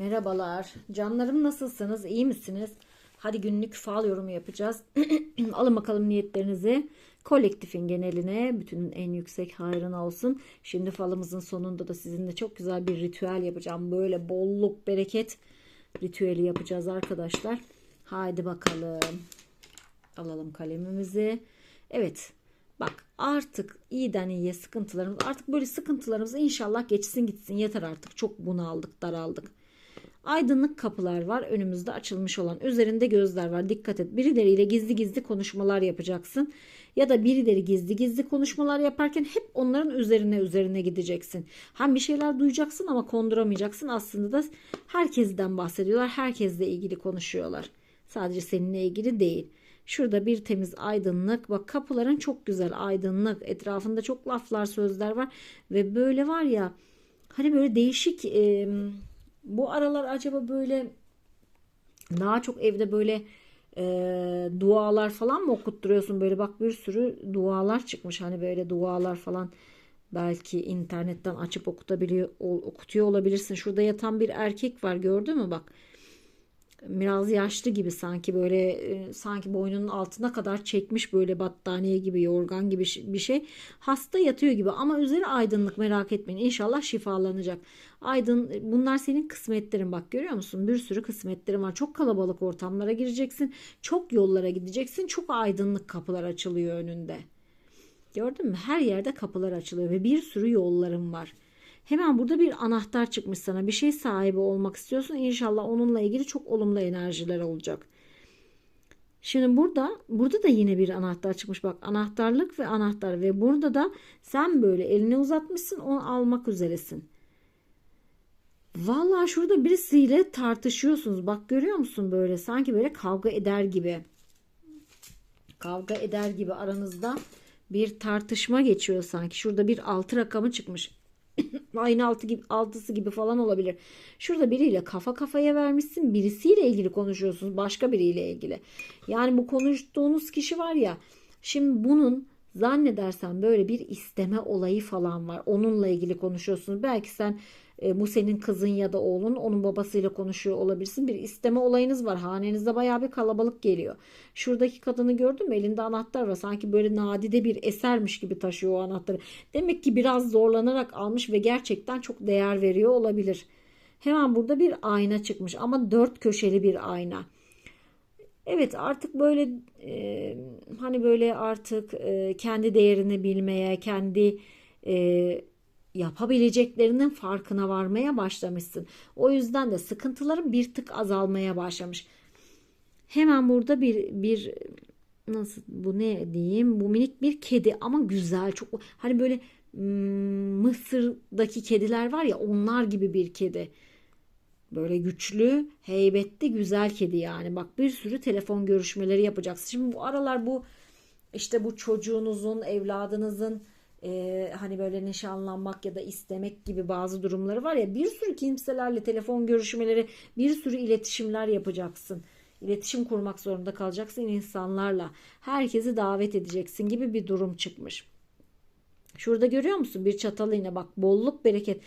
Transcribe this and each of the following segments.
Merhabalar. Canlarım nasılsınız? İyi misiniz? Hadi günlük fal yorumu yapacağız. Alın bakalım niyetlerinizi. Kolektifin geneline bütünün en yüksek hayrına olsun. Şimdi falımızın sonunda da sizinle çok güzel bir ritüel yapacağım. Böyle bolluk, bereket ritüeli yapacağız arkadaşlar. Haydi bakalım. Alalım kalemimizi. Evet. Bak artık iyiden iyiye sıkıntılarımız artık böyle sıkıntılarımız inşallah geçsin gitsin yeter artık çok bunaldık daraldık. Aydınlık kapılar var önümüzde açılmış olan üzerinde gözler var dikkat et birileriyle gizli gizli konuşmalar yapacaksın ya da birileri gizli gizli konuşmalar yaparken hep onların üzerine üzerine gideceksin. Hem bir şeyler duyacaksın ama konduramayacaksın aslında da herkesten bahsediyorlar herkesle ilgili konuşuyorlar sadece seninle ilgili değil. Şurada bir temiz aydınlık. Bak kapıların çok güzel aydınlık. Etrafında çok laflar sözler var. Ve böyle var ya hani böyle değişik e, bu aralar acaba böyle daha çok evde böyle e, dualar falan mı okutturuyorsun? Böyle bak bir sürü dualar çıkmış. Hani böyle dualar falan belki internetten açıp okutabiliyor okutuyor olabilirsin. Şurada yatan bir erkek var gördün mü bak biraz yaşlı gibi sanki böyle e, sanki boynunun altına kadar çekmiş böyle battaniye gibi yorgan gibi bir şey. Hasta yatıyor gibi ama üzeri aydınlık merak etmeyin. İnşallah şifalanacak. Aydın bunlar senin kısmetlerin. Bak görüyor musun? Bir sürü kısmetlerin var. Çok kalabalık ortamlara gireceksin. Çok yollara gideceksin. Çok aydınlık kapılar açılıyor önünde. Gördün mü? Her yerde kapılar açılıyor ve bir sürü yolların var Hemen burada bir anahtar çıkmış sana. Bir şey sahibi olmak istiyorsun. İnşallah onunla ilgili çok olumlu enerjiler olacak. Şimdi burada burada da yine bir anahtar çıkmış. Bak anahtarlık ve anahtar ve burada da sen böyle elini uzatmışsın onu almak üzeresin. Vallahi şurada birisiyle tartışıyorsunuz. Bak görüyor musun böyle sanki böyle kavga eder gibi. Kavga eder gibi aranızda bir tartışma geçiyor sanki. Şurada bir altı rakamı çıkmış. Aynı altı gibi, altısı gibi falan olabilir. Şurada biriyle kafa kafaya vermişsin. Birisiyle ilgili konuşuyorsunuz. Başka biriyle ilgili. Yani bu konuştuğunuz kişi var ya. Şimdi bunun zannedersen böyle bir isteme olayı falan var. Onunla ilgili konuşuyorsunuz. Belki sen e, bu senin kızın ya da oğlun onun babasıyla konuşuyor olabilirsin. Bir isteme olayınız var. Hanenizde baya bir kalabalık geliyor. Şuradaki kadını gördün mü? Elinde anahtar var. Sanki böyle nadide bir esermiş gibi taşıyor o anahtarı. Demek ki biraz zorlanarak almış ve gerçekten çok değer veriyor olabilir. Hemen burada bir ayna çıkmış ama dört köşeli bir ayna. Evet artık böyle e, hani böyle artık e, kendi değerini bilmeye, kendi e, yapabileceklerinin farkına varmaya başlamışsın. O yüzden de sıkıntıların bir tık azalmaya başlamış. Hemen burada bir bir nasıl bu ne diyeyim bu minik bir kedi ama güzel çok hani böyle Mısır'daki kediler var ya onlar gibi bir kedi. Böyle güçlü, heybetli, güzel kedi yani. Bak bir sürü telefon görüşmeleri yapacaksın. Şimdi bu aralar bu işte bu çocuğunuzun, evladınızın e, hani böyle nişanlanmak ya da istemek gibi bazı durumları var ya bir sürü kimselerle telefon görüşmeleri bir sürü iletişimler yapacaksın. İletişim kurmak zorunda kalacaksın insanlarla. Herkesi davet edeceksin gibi bir durum çıkmış. Şurada görüyor musun bir çatal yine bak bolluk bereket.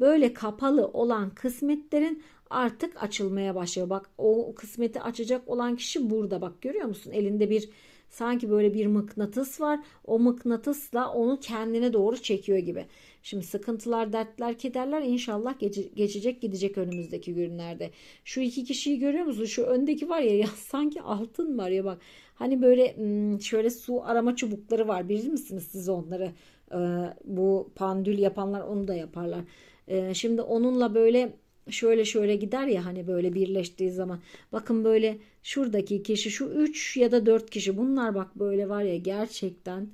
Böyle kapalı olan kısmetlerin artık açılmaya başlıyor. Bak o kısmeti açacak olan kişi burada bak görüyor musun? Elinde bir Sanki böyle bir mıknatıs var. O mıknatısla onu kendine doğru çekiyor gibi. Şimdi sıkıntılar, dertler, kederler inşallah geçecek gidecek önümüzdeki günlerde. Şu iki kişiyi görüyor musun? Şu öndeki var ya, ya sanki altın var ya bak. Hani böyle hmm, şöyle su arama çubukları var. Bilir misiniz siz onları? Ee, bu pandül yapanlar onu da yaparlar. Ee, şimdi onunla böyle şöyle şöyle gider ya hani böyle birleştiği zaman. Bakın böyle şuradaki kişi şu 3 ya da 4 kişi bunlar bak böyle var ya gerçekten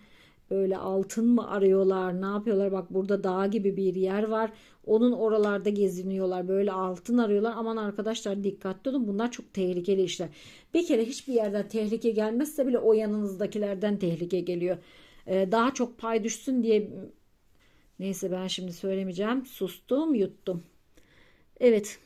böyle altın mı arıyorlar ne yapıyorlar? Bak burada dağ gibi bir yer var. Onun oralarda geziniyorlar böyle altın arıyorlar. Aman arkadaşlar dikkatli olun bunlar çok tehlikeli işler. Bir kere hiçbir yerden tehlike gelmezse bile o yanınızdakilerden tehlike geliyor. Ee, daha çok pay düşsün diye neyse ben şimdi söylemeyeceğim sustum yuttum Evet.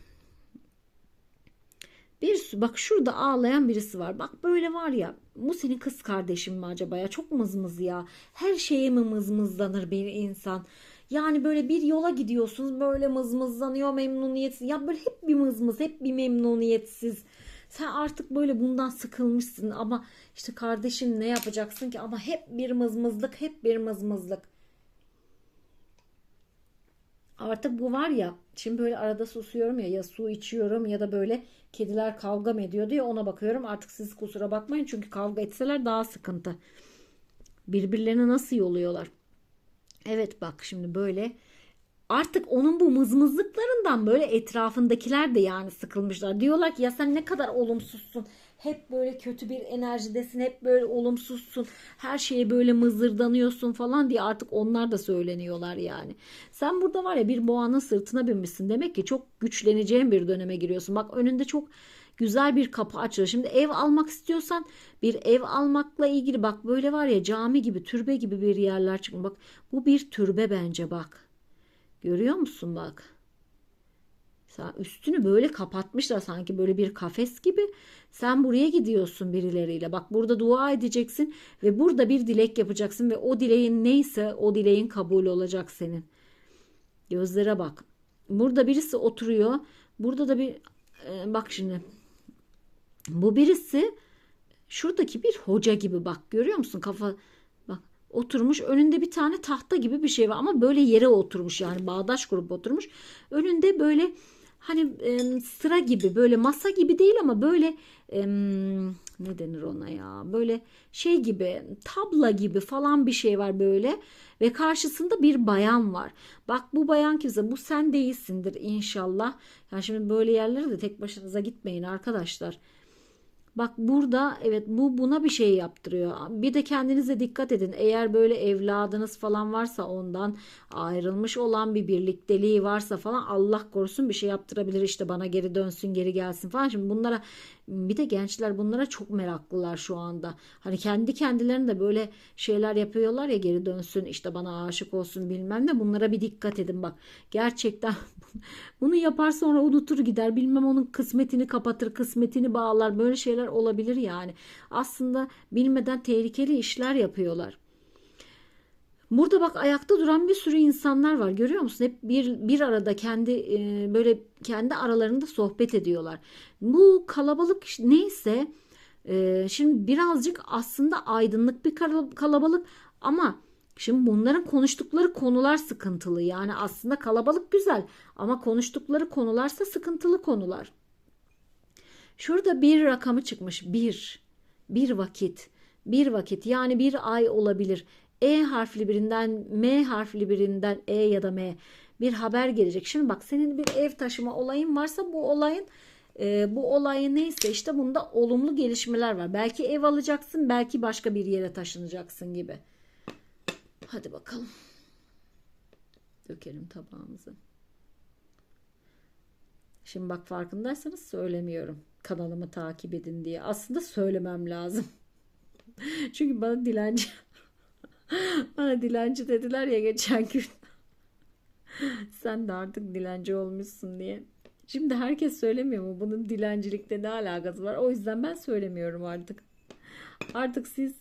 Bir bak şurada ağlayan birisi var. Bak böyle var ya bu senin kız kardeşin mi acaba ya? Çok mızmız ya. Her şeye mi mızmızlanır bir insan? Yani böyle bir yola gidiyorsunuz böyle mızmızlanıyor memnuniyetsiz. Ya böyle hep bir mızmız hep bir memnuniyetsiz. Sen artık böyle bundan sıkılmışsın ama işte kardeşim ne yapacaksın ki ama hep bir mızmızlık hep bir mızmızlık. Artık bu var ya şimdi böyle arada susuyorum ya ya su içiyorum ya da böyle kediler kavga mı ediyor diye ona bakıyorum. Artık siz kusura bakmayın çünkü kavga etseler daha sıkıntı. Birbirlerini nasıl yoluyorlar. Evet bak şimdi böyle artık onun bu mızmızlıklarından böyle etrafındakiler de yani sıkılmışlar. Diyorlar ki ya sen ne kadar olumsuzsun. Hep böyle kötü bir enerjidesin. Hep böyle olumsuzsun. Her şeye böyle mızırdanıyorsun falan diye artık onlar da söyleniyorlar yani. Sen burada var ya bir boğanın sırtına binmişsin. Demek ki çok güçleneceğin bir döneme giriyorsun. Bak önünde çok güzel bir kapı açılıyor. Şimdi ev almak istiyorsan bir ev almakla ilgili bak böyle var ya cami gibi türbe gibi bir yerler çıkıyor. Bak bu bir türbe bence bak. Görüyor musun bak? Üstünü böyle kapatmışlar sanki böyle bir kafes gibi. Sen buraya gidiyorsun birileriyle. Bak burada dua edeceksin ve burada bir dilek yapacaksın ve o dileğin neyse o dileğin kabul olacak senin. Gözlere bak. Burada birisi oturuyor. Burada da bir e, bak şimdi. Bu birisi şuradaki bir hoca gibi bak görüyor musun? Kafa bak oturmuş önünde bir tane tahta gibi bir şey var ama böyle yere oturmuş yani bağdaş kurup oturmuş. Önünde böyle hani e, sıra gibi böyle masa gibi değil ama böyle e, ne denir ona ya böyle şey gibi tabla gibi falan bir şey var böyle ve karşısında bir bayan var. Bak bu bayan kimse bu sen değilsindir inşallah. Yani şimdi böyle yerlere de tek başınıza gitmeyin arkadaşlar. Bak burada evet bu buna bir şey yaptırıyor. Bir de kendinize dikkat edin. Eğer böyle evladınız falan varsa ondan ayrılmış olan bir birlikteliği varsa falan Allah korusun bir şey yaptırabilir. İşte bana geri dönsün geri gelsin falan. Şimdi bunlara bir de gençler bunlara çok meraklılar şu anda. Hani kendi kendilerine böyle şeyler yapıyorlar ya geri dönsün işte bana aşık olsun bilmem ne bunlara bir dikkat edin bak. Gerçekten bunu yapar sonra unutur gider bilmem onun kısmetini kapatır kısmetini bağlar böyle şeyler olabilir yani. Aslında bilmeden tehlikeli işler yapıyorlar. Burada bak ayakta duran bir sürü insanlar var. Görüyor musun? Hep bir bir arada kendi e, böyle kendi aralarında sohbet ediyorlar. Bu kalabalık neyse e, şimdi birazcık aslında aydınlık bir kalabalık ama Şimdi bunların konuştukları konular sıkıntılı. Yani aslında kalabalık güzel ama konuştukları konularsa sıkıntılı konular. Şurada bir rakamı çıkmış. Bir. Bir vakit. Bir vakit yani bir ay olabilir. E harfli birinden M harfli birinden E ya da M bir haber gelecek. Şimdi bak senin bir ev taşıma olayın varsa bu olayın e, bu olayı neyse işte bunda olumlu gelişmeler var. Belki ev alacaksın belki başka bir yere taşınacaksın gibi. Hadi bakalım. Dökelim tabağımızı. Şimdi bak farkındaysanız söylemiyorum. Kanalımı takip edin diye. Aslında söylemem lazım. Çünkü bana dilenci bana dilenci dediler ya geçen gün. Sen de artık dilenci olmuşsun diye. Şimdi herkes söylemiyor mu? Bunun dilencilikte ne alakası var? O yüzden ben söylemiyorum artık. Artık siz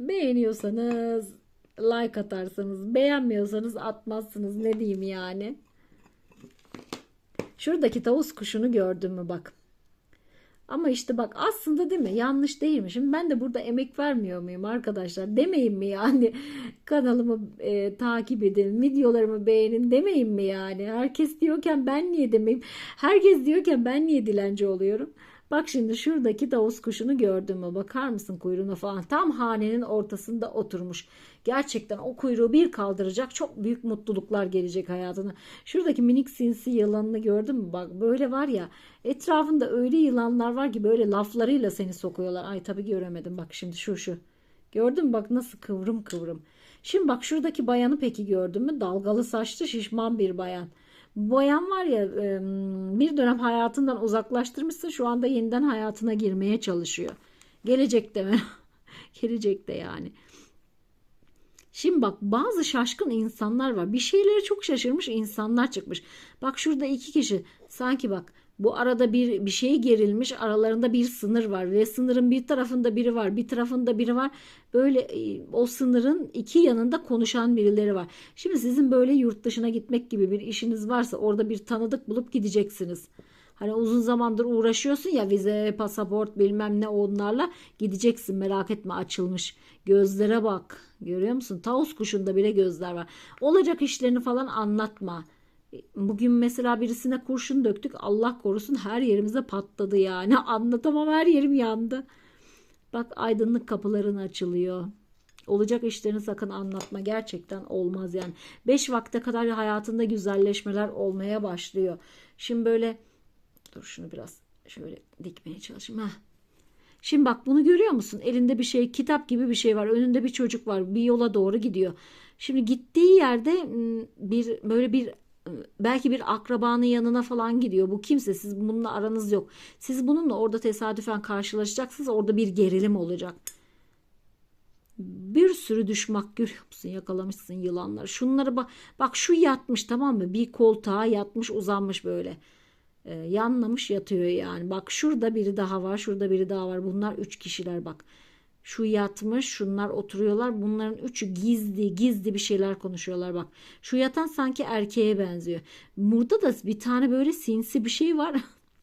beğeniyorsanız like atarsanız, beğenmiyorsanız atmazsınız. Ne diyeyim yani? Şuradaki tavus kuşunu gördün mü bak. Ama işte bak aslında değil mi? Yanlış değil mi? Şimdi ben de burada emek vermiyor muyum arkadaşlar? Demeyin mi yani? Kanalımı e, takip edin, videolarımı beğenin demeyin mi yani? Herkes diyorken ben niye demeyeyim? Herkes diyorken ben niye dilenci oluyorum? Bak şimdi şuradaki tavus kuşunu gördün mü? Bakar mısın kuyruğuna falan? Tam hanenin ortasında oturmuş. Gerçekten o kuyruğu bir kaldıracak çok büyük mutluluklar gelecek hayatına. Şuradaki minik sinsi yılanını gördün mü? Bak böyle var ya etrafında öyle yılanlar var ki böyle laflarıyla seni sokuyorlar. Ay tabii göremedim bak şimdi şu şu. Gördün mü bak nasıl kıvrım kıvrım. Şimdi bak şuradaki bayanı peki gördün mü? Dalgalı saçlı şişman bir bayan. Bu bayan var ya bir dönem hayatından uzaklaştırmışsın şu anda yeniden hayatına girmeye çalışıyor. Gelecekte mi? Gelecekte yani. Şimdi bak bazı şaşkın insanlar var. Bir şeyleri çok şaşırmış insanlar çıkmış. Bak şurada iki kişi sanki bak Bu arada bir bir şey gerilmiş. Aralarında bir sınır var ve sınırın bir tarafında biri var, bir tarafında biri var. Böyle e, o sınırın iki yanında konuşan birileri var. Şimdi sizin böyle yurt dışına gitmek gibi bir işiniz varsa orada bir tanıdık bulup gideceksiniz. Hani uzun zamandır uğraşıyorsun ya vize, pasaport bilmem ne onlarla gideceksin merak etme açılmış. Gözlere bak. Görüyor musun? Tavus kuşunda bile gözler var. Olacak işlerini falan anlatma. Bugün mesela birisine kurşun döktük. Allah korusun her yerimize patladı yani. Anlatamam her yerim yandı. Bak aydınlık kapıların açılıyor. Olacak işlerini sakın anlatma. Gerçekten olmaz yani. Beş vakte kadar hayatında güzelleşmeler olmaya başlıyor. Şimdi böyle dur şunu biraz şöyle dikmeye çalışayım. Heh. Şimdi bak bunu görüyor musun? Elinde bir şey, kitap gibi bir şey var. Önünde bir çocuk var. Bir yola doğru gidiyor. Şimdi gittiği yerde bir böyle bir belki bir akrabanın yanına falan gidiyor. Bu kimse siz bununla aranız yok. Siz bununla orada tesadüfen karşılaşacaksınız. Orada bir gerilim olacak. Bir sürü düşmak görüyor musun? Yakalamışsın yılanları. Şunları bak. Bak şu yatmış tamam mı? Bir koltuğa yatmış uzanmış böyle. Ee, yanlamış yatıyor yani. Bak şurada biri daha var. Şurada biri daha var. Bunlar üç kişiler bak. Şu yatmış, şunlar oturuyorlar. Bunların üçü gizli, gizli bir şeyler konuşuyorlar bak. Şu yatan sanki erkeğe benziyor. Burada da bir tane böyle sinsi bir şey var.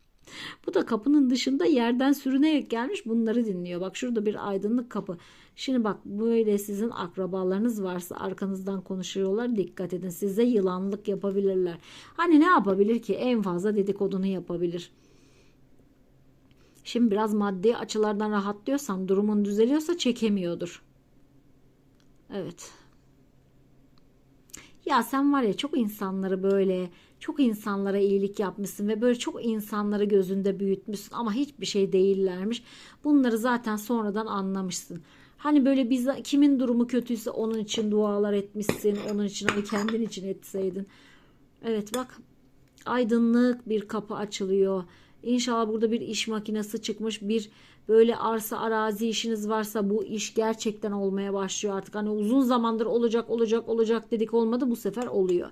Bu da kapının dışında yerden sürünerek gelmiş bunları dinliyor. Bak şurada bir aydınlık kapı. Şimdi bak böyle sizin akrabalarınız varsa arkanızdan konuşuyorlar. Dikkat edin size yılanlık yapabilirler. Hani ne yapabilir ki? En fazla dedikodunu yapabilir. Şimdi biraz maddi açılardan rahatlıyorsam, durumun düzeliyorsa çekemiyordur. Evet. Ya sen var ya çok insanları böyle, çok insanlara iyilik yapmışsın ve böyle çok insanları gözünde büyütmüşsün ama hiçbir şey değillermiş. Bunları zaten sonradan anlamışsın. Hani böyle biz kimin durumu kötüyse onun için dualar etmişsin, onun için hani kendin için etseydin. Evet bak aydınlık bir kapı açılıyor İnşallah burada bir iş makinesi çıkmış. Bir böyle arsa arazi işiniz varsa bu iş gerçekten olmaya başlıyor artık. Hani uzun zamandır olacak olacak olacak dedik olmadı bu sefer oluyor.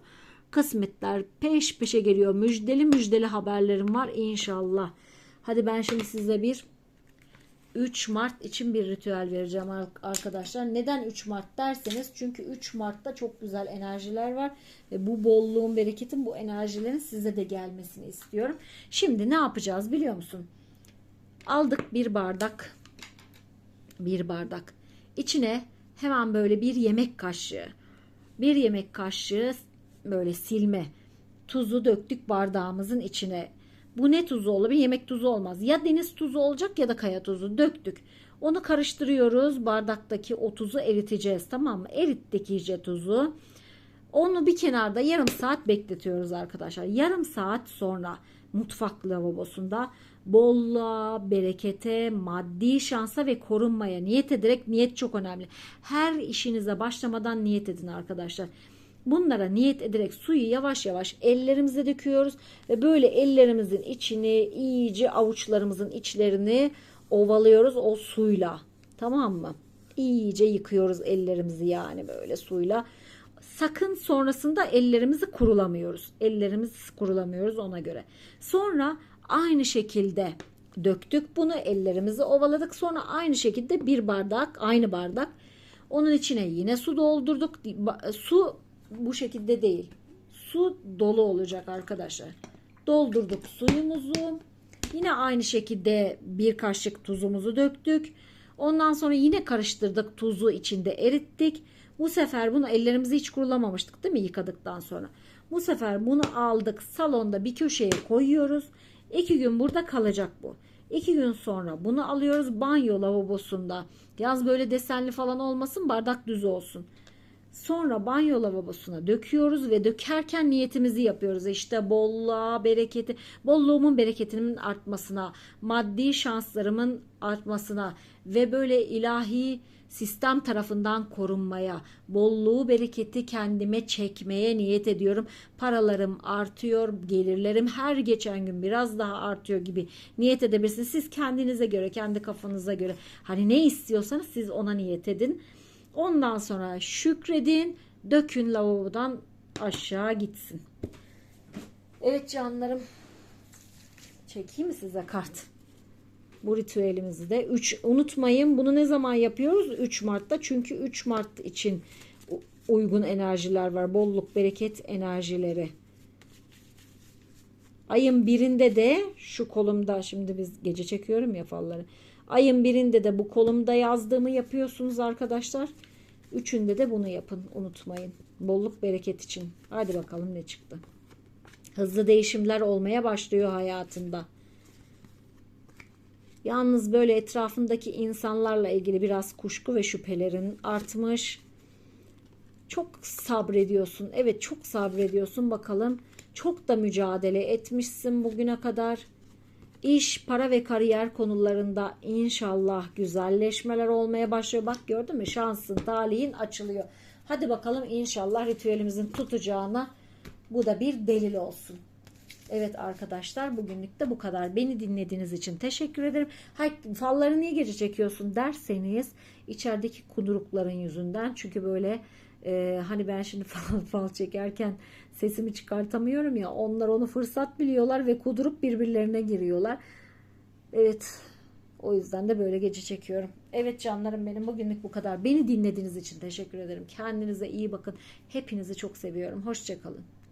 Kısmetler peş peşe geliyor. Müjdeli müjdeli haberlerim var inşallah. Hadi ben şimdi size bir 3 Mart için bir ritüel vereceğim arkadaşlar. Neden 3 Mart derseniz çünkü 3 Mart'ta çok güzel enerjiler var ve bu bolluğun, bereketin, bu enerjilerin size de gelmesini istiyorum. Şimdi ne yapacağız biliyor musun? Aldık bir bardak bir bardak. İçine hemen böyle bir yemek kaşığı bir yemek kaşığı böyle silme tuzu döktük bardağımızın içine bu ne tuzu olabilir? Yemek tuzu olmaz. Ya deniz tuzu olacak ya da kaya tuzu. Döktük. Onu karıştırıyoruz. Bardaktaki o tuzu eriteceğiz. Tamam mı? Erittik iyice tuzu. Onu bir kenarda yarım saat bekletiyoruz arkadaşlar. Yarım saat sonra mutfak lavabosunda bolluğa, berekete, maddi şansa ve korunmaya niyet ederek niyet çok önemli. Her işinize başlamadan niyet edin arkadaşlar. Bunlara niyet ederek suyu yavaş yavaş ellerimize döküyoruz ve böyle ellerimizin içini iyice avuçlarımızın içlerini ovalıyoruz o suyla. Tamam mı? İyice yıkıyoruz ellerimizi yani böyle suyla. Sakın sonrasında ellerimizi kurulamıyoruz. Ellerimizi kurulamıyoruz ona göre. Sonra aynı şekilde döktük bunu ellerimizi ovaladık. Sonra aynı şekilde bir bardak aynı bardak onun içine yine su doldurduk. Su bu şekilde değil. Su dolu olacak arkadaşlar. Doldurduk suyumuzu. Yine aynı şekilde bir kaşık tuzumuzu döktük. Ondan sonra yine karıştırdık. Tuzu içinde erittik. Bu sefer bunu ellerimizi hiç kurulamamıştık değil mi yıkadıktan sonra. Bu sefer bunu aldık salonda bir köşeye koyuyoruz. İki gün burada kalacak bu. İki gün sonra bunu alıyoruz banyo lavabosunda. Yaz böyle desenli falan olmasın bardak düz olsun. Sonra banyo lavabosuna döküyoruz ve dökerken niyetimizi yapıyoruz. İşte bolluğa, bereketi, bolluğumun bereketinin artmasına, maddi şanslarımın artmasına ve böyle ilahi sistem tarafından korunmaya, bolluğu, bereketi kendime çekmeye niyet ediyorum. Paralarım artıyor, gelirlerim her geçen gün biraz daha artıyor gibi niyet edebilirsiniz. Siz kendinize göre, kendi kafanıza göre hani ne istiyorsanız siz ona niyet edin. Ondan sonra şükredin. Dökün lavabodan aşağı gitsin. Evet canlarım. Çekeyim mi size kart? Bu ritüelimizi de 3 unutmayın bunu ne zaman yapıyoruz? 3 Mart'ta. Çünkü 3 Mart için uygun enerjiler var. Bolluk, bereket enerjileri. Ayın birinde de şu kolumda şimdi biz gece çekiyorum ya falları. Ayın birinde de bu kolumda yazdığımı yapıyorsunuz arkadaşlar. Üçünde de bunu yapın unutmayın. Bolluk bereket için. Hadi bakalım ne çıktı. Hızlı değişimler olmaya başlıyor hayatında. Yalnız böyle etrafındaki insanlarla ilgili biraz kuşku ve şüphelerin artmış. Çok sabrediyorsun. Evet çok sabrediyorsun bakalım. Çok da mücadele etmişsin bugüne kadar. İş, para ve kariyer konularında inşallah güzelleşmeler olmaya başlıyor. Bak gördün mü şansın, talihin açılıyor. Hadi bakalım inşallah ritüelimizin tutacağına bu da bir delil olsun. Evet arkadaşlar bugünlük de bu kadar. Beni dinlediğiniz için teşekkür ederim. Hay, falları niye gece çekiyorsun derseniz içerideki kudurukların yüzünden. Çünkü böyle e, hani ben şimdi fal, fal çekerken sesimi çıkartamıyorum ya onlar onu fırsat biliyorlar ve kudurup birbirlerine giriyorlar. Evet o yüzden de böyle gece çekiyorum. Evet canlarım benim bugünlük bu kadar. Beni dinlediğiniz için teşekkür ederim. Kendinize iyi bakın. Hepinizi çok seviyorum. Hoşçakalın.